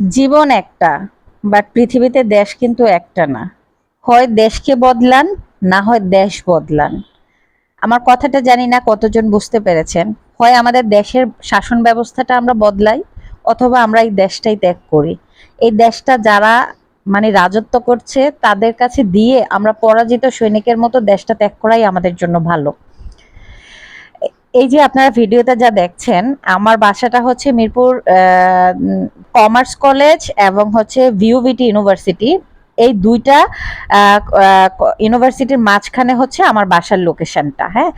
জীবন একটা বাট পৃথিবীতে দেশ কিন্তু একটা না। হয় দেশকে বদলান, না হয় দেশ বদলান। আমার কথাটা জানি না কতজন বুঝতে পেরেছেন। হয় আমাদের দেশের শাসন ব্যবস্থাটা আমরা বদলাই, অথবা আমরা এই দেশটাই ত্যাগ করি। এই দেশটা যারা মানে রাজত্ব করছে, তাদের কাছে দিয়ে আমরা পরাজিত সৈনিকের মতো দেশটা ত্যাগ করাই আমাদের জন্য ভালো। এই যে আপনারা ভিডিওতে যা দেখছেন, আমার বাসাটা হচ্ছে মিরপুর কমার্স কলেজ এবং হচ্ছে ভিউ ইউনিভার্সিটি। এই দুইটা ইউনিভার্সিটির মাঝখানে হচ্ছে আমার বাসার লোকেশনটা হ্যাঁ?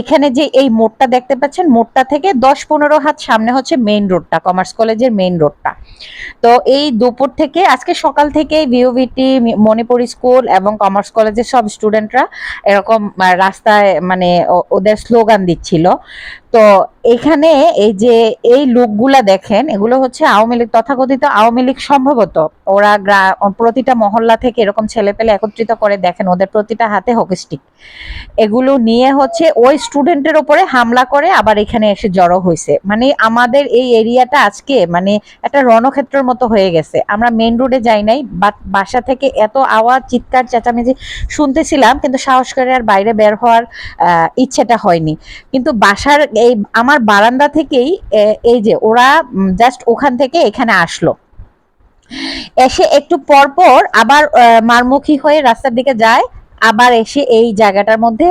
এখানে যে এই মোড়টা দেখতে পাচ্ছেন, মোড়টা থেকে দশ পনেরো হাত সামনে হচ্ছে মেইন রোডটা কমার্স কলেজের মেইন রোডটা তো এই দুপুর থেকে, আজকে সকাল থেকে ভিওভিটি মণিপুর স্কুল এবং কমার্স কলেজের সব স্টুডেন্টরা এরকম রাস্তায় মানে ওদের স্লোগান দিচ্ছিল। তো এখানে এই যে এই লোকগুলা দেখেন, এগুলো হচ্ছে আওয়ামী লীগ, তথাকথিত আওয়ামী লীগ সম্ভবত। ওরা প্রতিটা মহল্লা থেকে এরকম ছেলে পেলে একত্রিত করে দেখেন, ওদের প্রতিটা হাতে হকি স্টিক এগুলো নিয়ে হচ্ছে ওই স্টুডেন্টের ওপরে হামলা করে, আবার এখানে এসে জড়ো হয়েছে মানে আমাদের এই এরিয়াটা আজকে মানে একটা রণক্ষেত্রের মতো হয়ে গেছে। আমরা মেন রোডে যাই নাই বাসা থেকে এত আওয়াজ, চিৎকার, চেঁচামেচি শুনতেছিলাম, কিন্তু সাহস করে আর বাইরে বের হওয়ার ইচ্ছেটা হয়নি। কিন্তু বাসার এই আমার বারান্দা থেকেই এই যে ওরা জাস্ট ওখান থেকে এখানে আসলো। এসে একটু পর পর আবার মারমুখী হয়ে রাস্তার দিকে যায়। আবার এসে এই জায়গাটার মধ্যে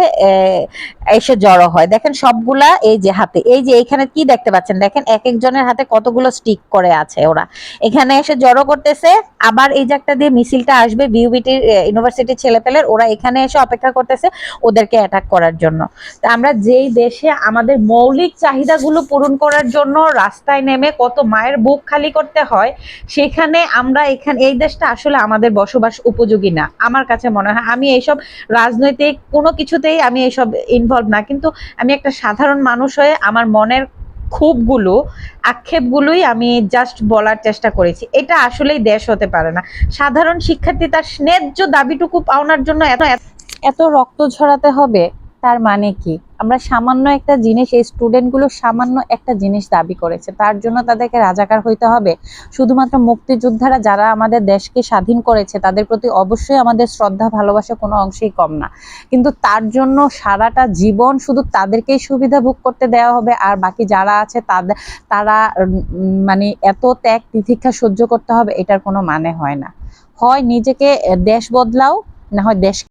এসে জড়ো হয়। দেখেন সবগুলা এই যে হাতে, এই যে এখানে কি দেখতে পাচ্ছেন? দেখেন এক একজনের হাতে কতগুলো স্টিক করে আছে ওরা। এখানে এসে জড়ো করতেছে, আবার এই একটা দিয়ে মিছিলটা আসবে বিউবিটির ইউনিভার্সিটির ছেলেপেলের, ওরা এখানে এসে অপেক্ষা করতেছে ওদেরকে অ্যাটাক করার জন্য। তা আমরা যেই দেশে আমাদের মৌলিক চাহিদাগুলো পূরণ করার জন্য রাস্তায় নেমে কত মায়ের বুক খালি করতে হয়, সেখানে আমরা এখানে, এই দেশটা আসলে আমাদের বসবাস উপযোগী না। আমার কাছে মনে হয়, আমি এইসব রাজনৈতিক কোনো কিছুতেই আমি এইসব ইনভলভ না। কিন্তু আমি একটা সাধারণ মানুষ হয়ে আমার মনের ক্ষোভগুলো, আক্ষেপগুলোই আমি জাস্ট বলার চেষ্টা করেছি। এটা আসলেই দেশ হতে পারে না। সাধারণ শিক্ষার্থী তার স্নেহ্য দাবিটুকু পাওনার জন্য এত এত রক্ত ঝরাতে হবে। তার মানে কি? আমরা সামান্য একটা জিনিস, এই স্টুডেন্টগুলো সামান্য একটা জিনিস দাবি করেছে। তার জন্য তাদেরকে রাজাকার হইতে হবে। শুধুমাত্র মুক্তিযোদ্ধারা যারা আমাদের দেশকে স্বাধীন করেছে, তাদের প্রতি অবশ্যই আমাদের শ্রদ্ধা, ভালোবাসা কোনো অংশেই কম না। কিন্তু তার জন্য সারাটা জীবন শুধু তাদেরকেই সুবিধা ভোগ করতে দেওয়া হবে, আর বাকি যারা আছে তাদের তারা মানে এত ত্যাগ, তিতিক্ষা সহ্য করতে হবে, এটার কোনো মানে হয় না। হয় নিজেকে দেশ বদলাও, না হয় দেশ